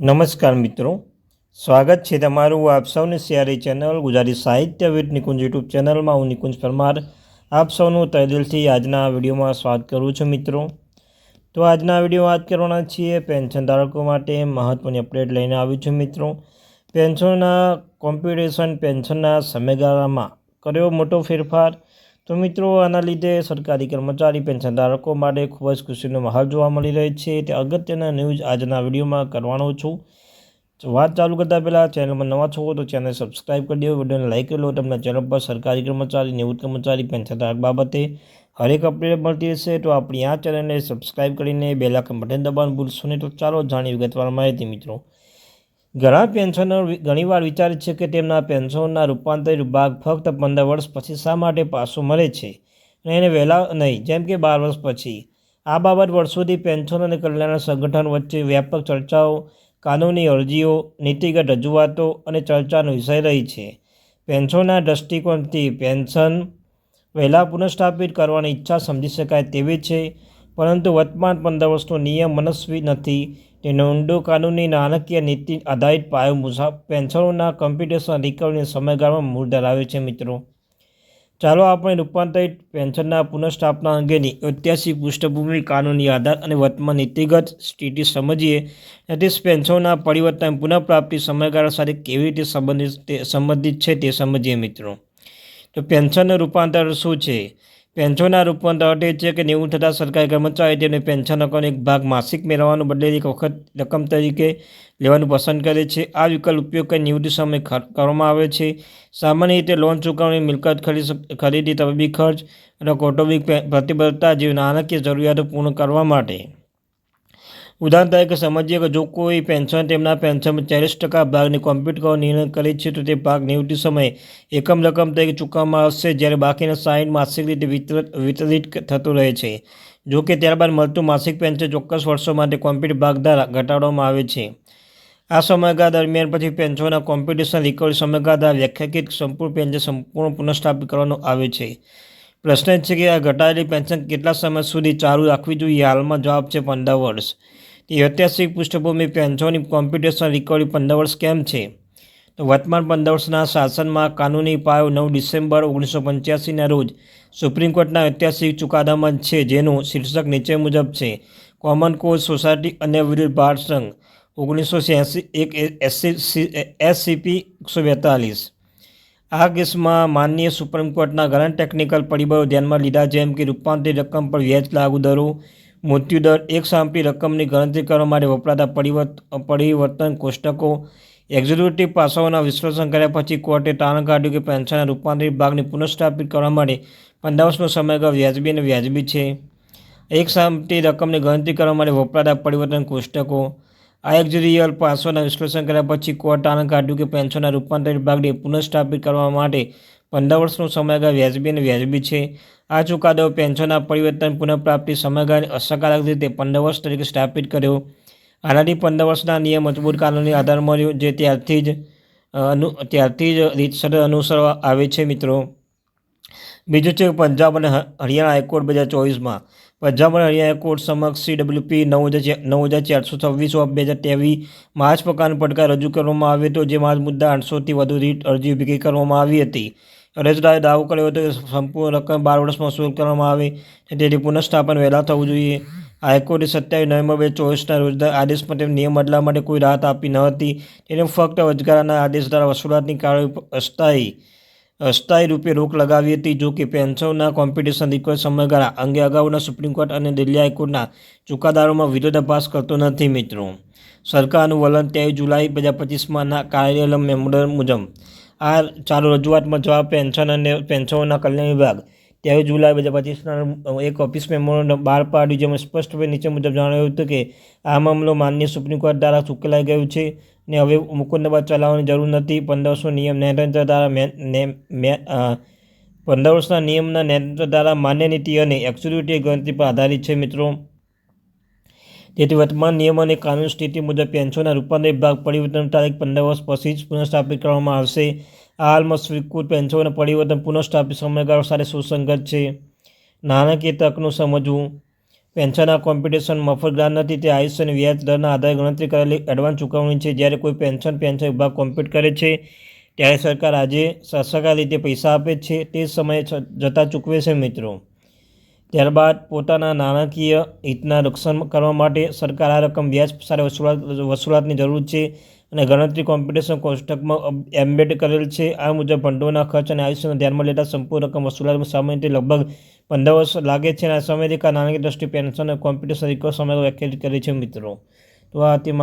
નમસ્કાર મિત્રો. સ્વાગત છે તમારું આપ સૌને સિયારી ચેનલ, ગુજરાતી સાહિત્ય વિદ નિકુંજ યુટ્યુબ ચેનલમાં. હું નિકુંજ પરમાર. આપ સૌનું તહેદિલથી આજના વિડીયોમાં સ્વાગત કરું છું મિત્રો. તો આજના વીડિયો વાત કરવાના છીએ પેન્શન ધારકો માટે મહત્ત્વની અપડેટ લઈને આવ્યું છું મિત્રો. પેન્શનના કોમ્પિટિશન પેન્શનના સમયગાળામાં કર્યો મોટો ફેરફાર. તો મિત્રો, આના લીધે સરકારી કર્મચારી પેન્શન ધારકો માટે ખૂબ જ ખુશીનો માહોલ જોવા મળી રહ્યો છે. તે અગત્યના ન્યૂઝ આજના વિડીયોમાં કરવાનો છું. વાત ચાલુ કરતાં પહેલાં ચેનલમાં નવા છો તો ચેનલ સબસ્ક્રાઈબ કરી દો વિડીયોને લાઈક કરી લો. તમને ચેનલ પર સરકારી કર્મચારી, નિવૃત્ત કર્મચારી પેન્શન ધારક બાબતે હરેક અપડેટ મળતી રહેશે. તો આપણી આ ચેનલને સબસ્ક્રાઈબ કરીને બેલાકન બટન દબાવવાનું ભૂલશો નહીં. તો ચાલો જાણી વિગતવાર માહિતી મિત્રો. ઘણા પેન્શનર ઘણીવાર વિચારે છે કે તેમના પેન્શનના રૂપાંતરિત ભાગ ફક્ત પંદર વર્ષ પછી શા માટે પાછો મળે છે? અને એને વહેલા નહીં, જેમ કે બાર વર્ષ પછી. આ બાબત વર્ષોથી પેન્શન અને કલ્યાણ સંગઠન વચ્ચે વ્યાપક ચર્ચાઓ, કાનૂની અરજીઓ, નીતિગત રજૂઆતો અને ચર્ચાનો વિષય રહી છે. પેન્શનના દૃષ્ટિકોણથી પેન્શન વહેલા પુનઃસ્થાપિત કરવાની ઈચ્છા સમજી શકાય તેવી છે, પરંતુ વર્તમાન પંદર વર્ષનો નિયમ મનસ્વી નથી. તેનો ઊંડો કાનૂની નાણાકીય નીતિ આધારિત પાયો મુસાફ પેન્શનોના કમ્પ્યુટેશન રિકવરીના સમયગાળામાં મૂળ ધરાવે છે મિત્રો. ચાલો આપણે રૂપાંતરિત પેન્શનના પુનઃસ્થાપના અંગેની ઐતિહાસિક પૃષ્ઠભૂમિ, કાનૂની આધાર અને વર્તમાન નીતિગત સ્થિતિ સમજીએ. તેથી પેન્શનના પરિવર્તન પુનઃપ્રાપ્તિ સમયગાળા સાથે કેવી રીતે સંબંધિત સંબંધિત છે તે સમજીએ મિત્રો. તો પેન્શનનું રૂપાંતર શું છે? પેન્શનના રૂપમાં એ છે કે નિવૃત્ત થતા સરકારી કર્મચારી તેમને પેન્શન રકમનો એક ભાગ માસિક મેળવવાનું બદલે એક વખત રકમ તરીકે લેવાનું પસંદ કરે છે. આ વિકલ્પ ઉપયોગ કરી નિવૃત્તિ સમય કરવામાં આવે છે. સામાન્ય રીતે લોન ચૂકવણી મિલકત ખરીદી તબીબી ખર્ચ અને કૌટુંબિક પ્રતિબદ્ધતા જેવી નાણાકીય જરૂરિયાતો પૂર્ણ કરવા માટે ઉદાહરણ તરીકે સમજીએ કે જો કોઈ પેન્શન તેમના પેન્શનમાં ચાલીસ ટકા ભાગને કોમ્પ્યુટ કરવાનો નિર્ણય કરે છે, તો તે ભાગ નિવૃત્તિ સમયે એકમ રકમ તરીકે ચૂકવવામાં આવશે, જ્યારે બાકીના સાઈન માસિક રીતે વિતરિત થતું રહે છે. જો કે ત્યારબાદ મળતું માસિક પેન્શન ચોક્કસ વર્ષો માટે કોમ્પ્યુટ ભાગ દ્વારા ઘટાડવામાં આવે છે. આ સમયગાળા દરમિયાન પછી પેન્શનના કોમ્પિટિશન રિકવરી સમયગાળા વ્યાખ્યાકિત સંપૂર્ણ પેન્શન સંપૂર્ણ પુનઃસ્થાપિત કરવાનો આવે છે. પ્રશ્ન છે કે આ ઘટાડેલી પેન્શન કેટલા સમય સુધી ચાલુ રાખવી જોઈએ? હાલમાં જવાબ છે પંદર વર્ષ. તે ઐતિહાસિક પૃષ્ઠભૂમિ પેન્શનની કોમ્પ્યુટેશન રિકવરી પંદર વર્ષ કેમ છે? તો વર્તમાન પંદર વર્ષના શાસનમાં કાનૂની પાયો નવ ડિસેમ્બર ઓગણીસો પંચ્યાસીના રોજ સુપ્રીમ કોર્ટના ઐતિહાસિક ચુકાદામાં છે, જેનું શીર્ષક નીચે મુજબ છે કોમન કોઝ સોસાયટી અને વિરુદ્ધ ભારત સંઘ ઓગણીસો છ્યાસી, એક એસસીપી એકસો બેતાલીસ. આ કેસમાં માનનીય સુપ્રીમ કોર્ટના ઘણા ટેકનિકલ પરિબળો ધ્યાનમાં લીધા, જેમ કે રૂપાંતરિત રકમ પર વ્યાજ લાગુ દરો મૃત્યુદર એક સાંપી રકમની ગણતરી કરવા માટે વપરાતા પરિવર્તન પરિવર્તન કોષ્ટકો. એક્ઝિક્યુટિવ પાસાઓના વિશ્લેષણ કર્યા પછી કોર્ટે તારણ કાઢ્યું કે પેન્શનના રૂપાંતરિત ભાગને પુનઃસ્થાપિત કરવા માટે પંદર વર્ષનો સમયગાળો વ્યાજબી અને વ્યાજબી છે. એક સાંપતી રકમની ગણતરી કરવા માટે વપરાતા પરિવર્તન કોષ્ટકો. આ એક્ઝિરિયલ પાસોના વિશ્લેષણ કર્યા પછી કોર્ટ આનંદ કાઢ્યું કે પેન્શનના રૂપાંતરિત ભાગને પુનઃસ્થાપિત કરવા માટે પંદર વર્ષનો સમયગાળો વ્યાજબી અને વ્યાજબી છે. આ ચુકાદો પેન્શનના પરિવર્તન પુનઃપ્રાપ્તિ સમયગાળાને અસરકારક રીતે પંદર વર્ષ તરીકે સ્થાપિત કર્યો. આનાથી પંદર વર્ષના નિયમ મજબૂત કાનૂની આધાર મળ્યો, જે ત્યારથી જ અનુ, ત્યારથી જ રીતસર અનુસરવા, આવે છે મિત્રો. બીજું છે પંજાબ અને હરિયાણા હાઈકોર્ટ બે હજાર ચોવીસમાં. પંજાબ અને હરિયાણા હાઈકોર્ટ સમક્ષ સીડબ્લ્યુપી નવ હજાર નવ હજાર ચારસો છવ્વીસ ઓફ બે હજાર ત્રેવીસ માર્ચ પ્રકારનો પડકાર રજૂ કરવામાં આવ્યો હતો જેમાં મુદ્દા આઠસોથી વધુ રીટ અરજી ઊભી કરવામાં આવી હતી. અરજદારે દાવો કર્યો હતો કે સંપૂર્ણ રકમ બાર વર્ષમાં વસૂલ કરવામાં આવે તેથી પુનઃસ્થાપન વહેલા થવું જોઈએ. હાઈકોર્ટે સત્યાવીસ નવેમ્બર બે ચોવીસના રોજ આદેશમાં તેમ નિયમ બદલા માટે કોઈ રાહત આપી ન હતી. તેને ફક્ત વચગાળાના આદેશ દ્વારા વસૂલાતની કાર્ય અસ્થાયી અસ્થાયી રૂપે રોક લગાવી હતી. જો કે પેન્શનના કોમ્પિટિશન રિક્વેસ્ટ સમયગાળા અંગે અગાઉના સુપ્રીમ કોર્ટ અને દિલ્હી હાઈકોર્ટના ચુકાદારોમાં વિરોધાભાસ કરતો નથી મિત્રો. સરકારનું વલણ ત્રેવીસ જુલાઈ બે હજાર પચીસમાંના કાર્યાલય મેમોર મુજબ. આ ચાલુ રજૂઆતમાં જવાબ પેન્શન અને પેન્શનોના કલ્યાણ વિભાગ ત્રેવીસ જુલાઈ બે હજાર પચીસના એક ઓફિસ મેમોરન્ડમ બહાર પાડ્યું જેમાં સ્પષ્ટપણે નીચે મુજબ જણાવ્યું હતું કે આ મામલો માન્ય સુપ્રીમ કોર્ટ દ્વારા ઉકેલાઈ ગયું છે ને હવે મુકુંદબાદ ચલાવવાની જરૂર નથી. પંદર વર્ષનો નિયમ નેતંત્ર દ્વારા પંદર વર્ષના નિયમના ન્યાયતંત્ર દ્વારા માન્ય નીતિ અને એક્ઝિક્યુટિવ ગણતરી પર આધારિત છે મિત્રો. તેથી વર્તમાન નિયમ અને કાનૂન સ્થિતિ મુજબ પેન્શનના રૂપાંતરિત ભાગ પરિવર્તન તારીખ પંદર વર્ષ પછી જ પુનઃસ્થાપિત કરવામાં આવશે. હાલમાં સ્વીકૃત પેન્શનોને પરિવર્તન પુનઃસ્થાપિત સમયગાળો સાથે સુસંગત છે. નાણાકીય તકનું સમજવું. પેન્શનના કોમ્પિટિશન મફત ગ્રાન્ટ નથી, તે આયુષ્ય અને વ્યાજ દરના આધારે ગણતરી કરેલી એડવાન્સ ચૂકવણી છે. જ્યારે કોઈ પેન્શન પેન્શન વિભાગ કોમ્પિટ કરે છે, ત્યારે સરકાર આજે સસકાર રીતે પૈસા આપે છે. તે સમયે જતાં ચૂકવે છે મિત્રો. ત્યારબાદ પોતાના નાણાકીય હિતના રક્ષણ કરવા માટે સરકાર આ રકમ વ્યાજ સાથે વસૂલાત વસૂલાતની જરૂર છે. અને ગણતરી કોમ્પિટિશન કોષ્ટકમાં એમ્બેડ કરેલ છે. આ મુજબ ભંડોળના ખર્ચ અને આયુષ્યને ધ્યાનમાં લેતા સંપૂર્ણ રકમ વસૂલાતમાં સામાન્ય રીતે લગભગ પંદર વર્ષ લાગે છે અને આ સમયરેખા નાણાકીય દ્રષ્ટિ પેન્શન અને કોમ્પિટિશન રિકવર સમય વ્યાખ્યાયિત કરી છે મિત્રો. તો આ તે મા-